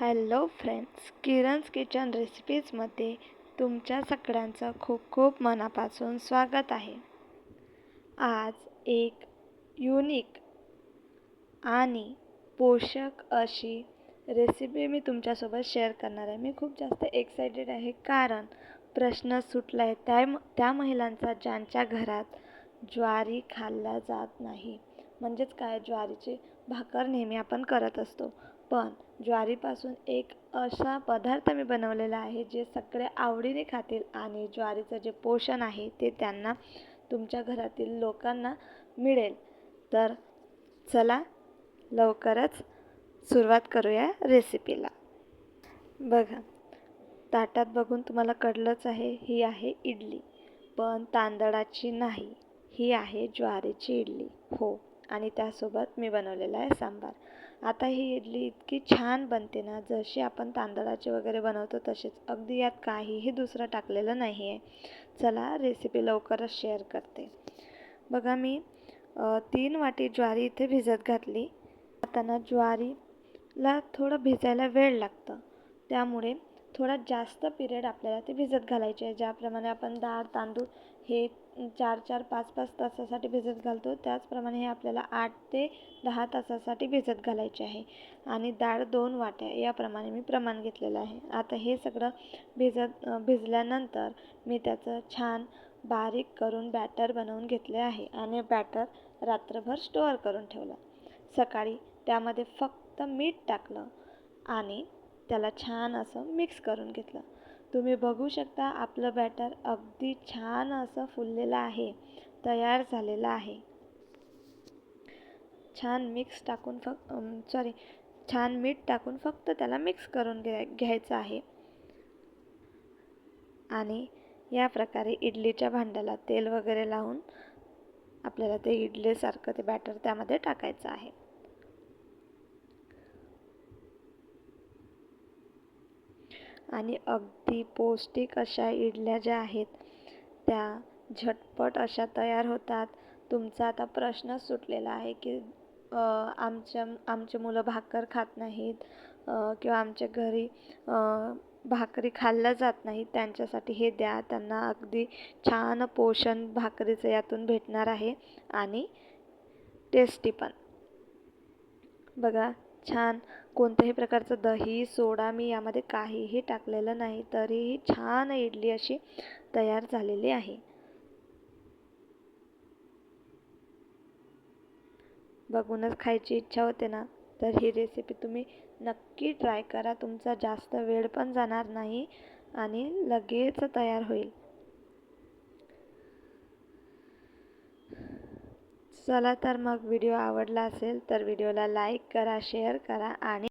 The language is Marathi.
हॅलो फ्रेंड्स किरण्स किचन रेसिपीजमध्ये तुमच्या सगळ्यांचं खूप खूप मनापासून स्वागत आहे. आज एक युनिक आणि पोषक अशी रेसिपी मी तुमच्यासोबत शेअर करणार आहे. मी खूप जास्त एक्सायटेड आहे कारण प्रश्न सुटला आहे त्या त्या महिलांचा ज्यांच्या घरात ज्वारी खाल्ला जात नाही. म्हणजेच काय? ज्वारीची भाकर नेहमी आपण करत असतो. पण ज्वारीपासून एक असा पदार्थ मी बनवलेला आहे जे सगळे आवडीने खातील आणि ज्वारीचं जे पोषण आहे ते त्यांना तुमच्या घरातील लोकांना मिळेल. तर चला लवकरच सुरुवात करूया रेसिपीला. बघा ताटात बघून तुम्हाला कळलंच आहे ही आहे इडली. पण तांदळाची नाही ही आहे ज्वारीची इडली. हो. आणि त्यासोबत मी बनवलेला आहे सांबार. आता ही इडली इतकी छान बनते ना जशी आपण तांदळाची वगैरे बनवतो तशीच अगदी यात काहीही दुसरं टाकलेलं नाही आहे चला रेसिपी लवकरच शेअर करते. बघा मी तीन वाटी ज्वारी इथे भिजत घातली. आता ज्वारीला थोडं भिजायला वेळ लागतं. त्यामुळे थोडा जास्त पिरियड आपल्याला ते भिजत घालायचे आहे. ज्याप्रमाणे आपण डाळ तांदूळ हे चार चार पाच पाच तासासाठी भिजत घालतो. त्याचप्रमाणे हे आपल्याला आठ ते दहा तासासाठी भिजत घालायचे आहे. आणि डाळ दोन वाट्या याप्रमाणे मी प्रमाण घेतलेलं आहे. आता हे सगळं भिजत भिजल्यानंतर मी त्याचं छान बारीक करून बॅटर बनवून घेतले आहे आणि बॅटर रात्रभर स्टोअर करून ठेवलं. सकाळी त्यामध्ये फक्त मीठ टाकलं आणि त्याला छान असं मिक्स करून घेतलं. तुम्ही बघू शकता आपलं बॅटर अगदी छान असं फुललेलं आहे तयार झालेलं आहे. छान मिक्स टाकून फक्त सॉरी छान मीठ टाकून फक्त त्याला मिक्स करून घ्या घ्यायचं आहे. आणि या प्रकारे इडलीच्या भांड्याला तेल वगैरे लावून आपल्याला ते इडलीसारखं ते बॅटर त्यामध्ये टाकायचं आहे. आणि अगदी पौष्टिक अशा इडल्या ज्या आहेत त्या झटपट अशा तयार होतात. तुमचा आता प्रश्नच सुटलेला आहे की आमच्या आमचे मुलं भाकर खात नाहीत किंवा आमच्या घरी भाकरी खाल्ल्या जात नाहीत त्यांच्यासाठी हे द्या. त्यांना अगदी छान पोषण भाकरीचं यातून भेटणार आहे आणि टेस्टी पण. बघा छान कोणत्याही प्रकारचं दही सोडा मी यामध्ये काहीही टाकलेलं नाही तरीही छान इडली अशी तयार झालेली आहे. बघूनच खायची इच्छा होते ना? तर ही रेसिपी तुम्ही नक्की ट्राय करा. तुमचा जास्त वेळ पण जाणार नाही आणि लगेच तयार होईल. चला तर मग व्हिडिओ आवडला असेल तर व्हिडिओला लाईक करा शेअर करा आणि